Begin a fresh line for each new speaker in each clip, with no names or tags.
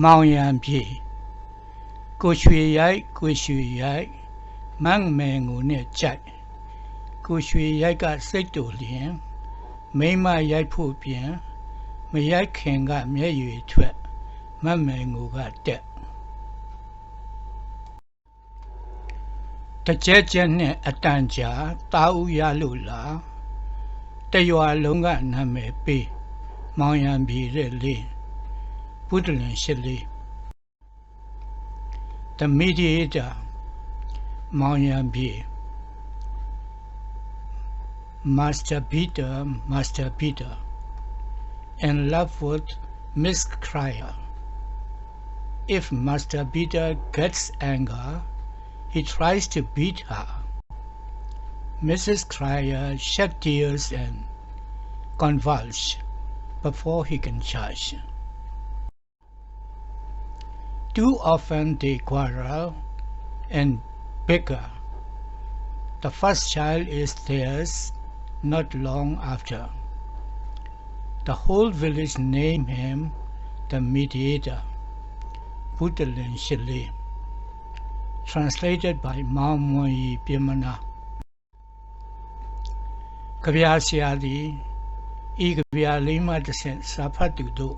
မောင်ရံပြေကိုရွှေရိုက်ကိုရွှေရိုက်မန်းမဲငုံနဲ့ကြိုက်ကိုရွှေရိုက်ကစိတ်တူလျင်မိမရိုက်ဖို့ပြင်မရိုက်ခင်ကမျက်ရည်ထွက်မတ်မဲငုံကတက်တကြက်ကြက်နဲ့အတန်ကြာတာဦးရလို့လားတရွာလုံးကနာမည်ပေးမောင်ရံပြေတဲ့လေး Woodlands-Lee. The mediator, Maoyan B. Master Peter, Master Peter, and Lovewood, Miss Cryer. If Master Peter gets angry, he tries to beat her. Mrs. Cryer shed tears and convulsed before he can charge. too often they quarrel and bicker. The first child is theirs not long after. The whole village name him the mediator, Buddhalin Shili. Translated by Mao Moyi Pimana. ကဗျာဆရာသည်ဤကဗျာလေးမှတစ်ဆင့်စာဖတ်သူတို့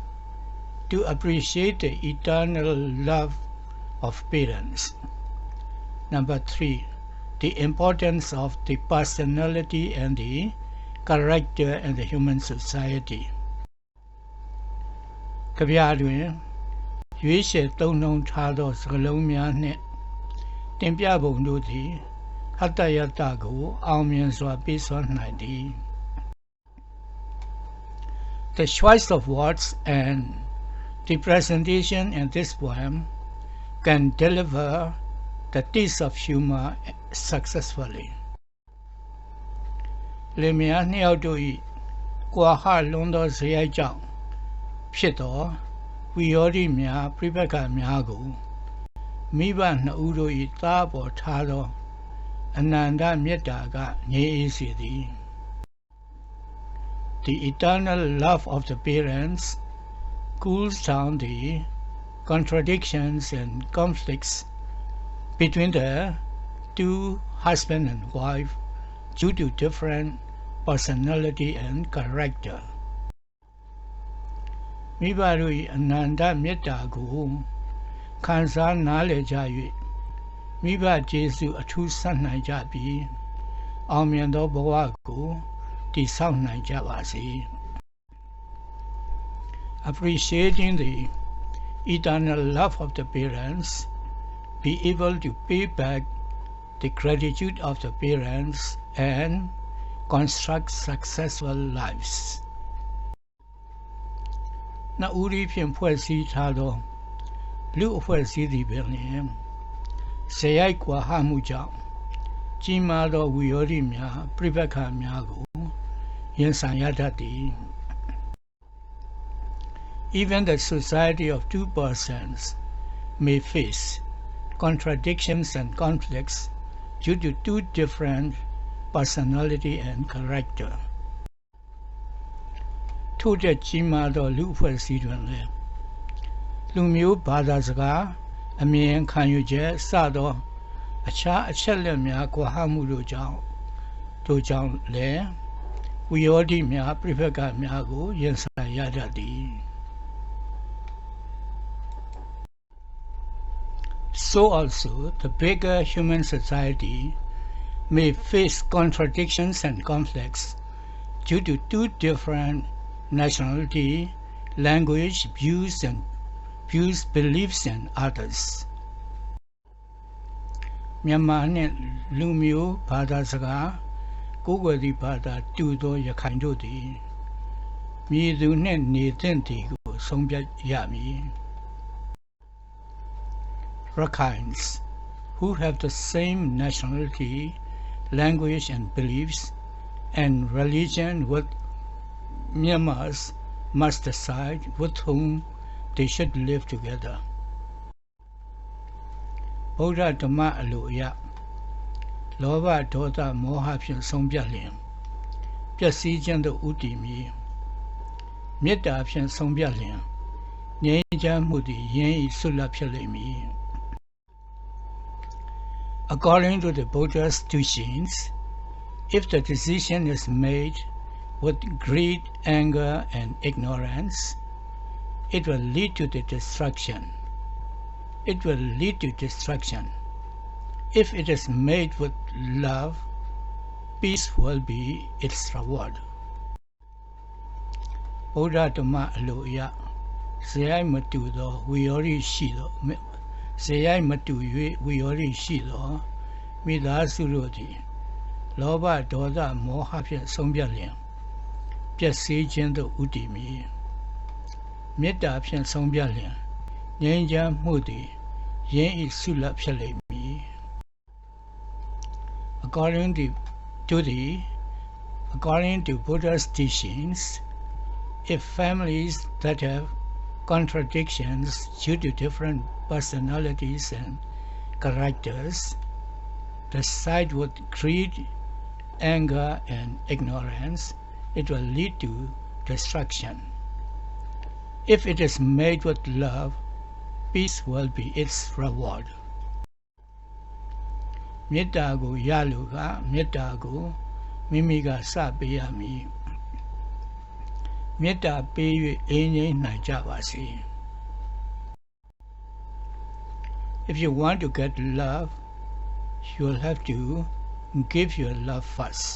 to appreciate the eternal love of parents. Number three, the importance of the personality and the character in the human society. ကြပြတွင်ရွေးချယ်သုံးနှုံထားသောစကားလုံးများနှင့်တင်ပြပုံတို့သည်ဟတ္တယတ္တကိုအောင်မြင်စွာပြစွမ်းနိုင်သည် The choice of words and the presentation in this poem can deliver the taste of humor successfully. လင်မယားနှစ်ယောက်တို့၏ကွာဟလွန်သောဇယိုက်ကြောင့်ဖြစ်သောဝီယောဒီများပြိပက္ခများကိုမိဘနှစ်ဦးတို့၏သားပေါ်ထားသောအနန္တမေတ္တာကငြိအေးစေသည် The eternal love of the parents cools down the contradictions and conflicts between the two husband and wife due to different personality and character မိဘတို့၏အနန္တမေတ္တာကိုခံစားနားလည်ကြ၍မိဘကျေးဇူးအထူးဆက်နိုင်ကြပြီးအောင်မြင်သောဘဝကိုတည်ဆောက်နိုင်ကြပါစေ။ appreciating the eternal love of the parents, be able to pay back the gratitude of the parents and construct successful lives. နောက်ဦးရီဖြင့်ဖွဲ့စည်းထားသောလူအဖွဲ့အစည်းသည်ပင်လျင်ဇေယိုက်ကွာဟမှုကြောင့်ကြီးမားသောဝီယောဓိများပြိပက္ခများကိုရင်ဆိုင်ရတတ်သည် even the society of two persons may face contradictions and conflicts due to two different personality and character ထို့တဲ့ကြီးမားသောလူအဖွဲ့အစည်းတွင်လည်းလူမျိုးဘာသာစကားအမြင်ခံယူချက်စသောအခြားအချက်လက်များကွာဟမှုတို့ကြောင့်တို့ကြောင့်လည်းဝိယောဓိများပြိဖက်ကများကိုရင်ဆိုင်ရတတ်သည် so also the bigger human society may face contradictions and conflicts due to two different nationality, language, views and views, beliefs and others. မြန်မာနှင့်လူမျိုးဘာသာစကားကိုယ်ွယ်သည့်ဘာသာတူသောရခိုင်တို့သည်မြည်သူနှင့်နေသင့်သည်ကိုဆုံးဖြတ်ရမည် Rakhines who have the same nationality, language and beliefs, and religion with Myanmar's must decide with whom they should live together. ဗုဒ္ဓဓမ္မအလိုအရလောဘဒေါသမောဟဖြင့်ဆုံးဖြတ်လျင်ပျက်စီးခြင်းသို့ဥတည်မည်မေတ္တာဖြင့်ဆုံးဖြတ်လျင်ငြိမ်းချမ်းမှုသည်ယင်းဤဆွတ်လပ်ဖြစ်လိမ့်မည် According to the Buddha's teachings, if the decision is made with greed, anger, and ignorance, it will lead to the destruction. It will lead to destruction. If it is made with love, peace will be its reward. ဗုဒ္ဓဓမ္မအလိုအရဇေယိုက်မတူသောဝီယောရိရှိသော ဇေယိုက်မတူ၍ဝီယောရိရှိသောမိသားစုတို့သည်လောဘဒေါသမောဟဖြင့်ဆုံးဖြတ်လျင်ပျက်စီးခြင်းသို့ဥတည်မည်မေတ္တာဖြင့်ဆုံးဖြတ်လျင်ငြိမ်းချမ်းမှုသည်ယင်းဤဆုလပ်ဖြစ်လိမ့်မည် According to, to the according to Buddha's teachings if families that have contradictions due to different personalities and characters decide with greed, anger, and ignorance, it will lead to destruction. If it is made with love, peace will be its reward. မေတ္တာကိုရလို့ကမေတ္တာကိုမိမိကစပေးရမည် မေတ္တာပေး၍အင်းငိမ့်နိုင်ကြပါစေ If you want to get love you'll have to give your love first